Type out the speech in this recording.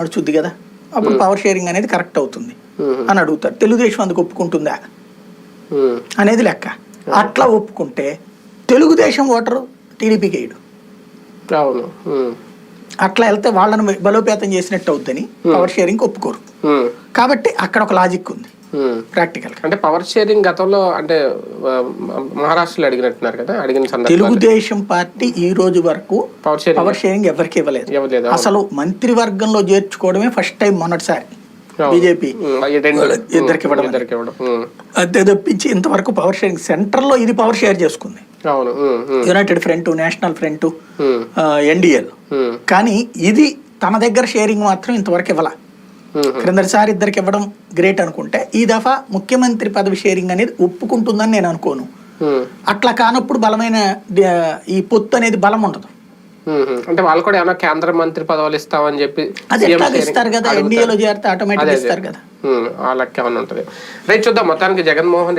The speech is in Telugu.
నడుచుద్ది కదా? అప్పుడు పవర్ షేరింగ్ అనేది కరెక్ట్ అవుతుంది. అని అడుగుతారు తెలుగుదేశం అందుకు ఒప్పుకుంటుందా? అనేది లెక్క. అట్లా ఒప్పుకుంటే తెలుగుదేశం ఓటరు టీడీపీకి వేయడు అట్లా వెళ్తే వాళ్ళని బలోపేతం చేసినట్టు అవుద్దని పవర్ షేరింగ్ ఒప్పుకోరు. కాబట్టి అక్కడ ఒక లాజిక్ ఉంది. ప్రాక్టికల్గా. అంటే పవర్ షేరింగ్ గతంలో అంటే మహారాష్ట్రలో అడిగినట్టున్నారు కదా అడిగిన తెలుగుదేశం పార్టీ ఈ రోజు వరకు పవర్ షేరింగ్ పవర్ షేరింగ్ ఎవరికి ఇవ్వలేదు. ఇవ్వలేదు అసలు మంత్రివర్గంలో చేర్చుకోవడమే ఫస్ట్ టైం మొన్నటిసారి. బీజేపీ. ఉమ్, ఈ రెండు. ఇద్దరికి ఇవ్వడం ఇద్దరికి అంతే తప్పించి ఇంతవరకు పవర్ షేరింగ్ సెంటర్లో ఇది పవర్ షేర్ చేసుకుంది. యునైటెడ్ ఫ్రంట్ నేషనల్ ఫ్రంట్ ఎన్డిఎల్ కానీ ఇది తన దగ్గర షేరింగ్ మాత్రం ఇంతవరకు ఇవ్వాల. క్రిందటిసారి ఇద్దరికి ఇవ్వడం గ్రేట్ అనుకుంటే ఈ దఫా ముఖ్యమంత్రి పదవి షేరింగ్ అనేది ఒప్పుకుంటుందని నేను అనుకోను. అట్లా కానప్పుడు బలమైన ఈ పొత్తు అనేది బలం ఉండదు. అంటే వాళ్ళు కూడా ఏమైనా కేంద్ర మంత్రి పదవులు ఇస్తామని చెప్పి ఇస్తారు కదా. ఎన్డీఏలో చేరితే ఆటోమేటిక్ ఇస్తారు కదా. ఆ లెక్క ఏమైనా ఉంటుంది. రైట్ చూద్దాం. మొత్తానికి జగన్మోహన్ రెడ్డి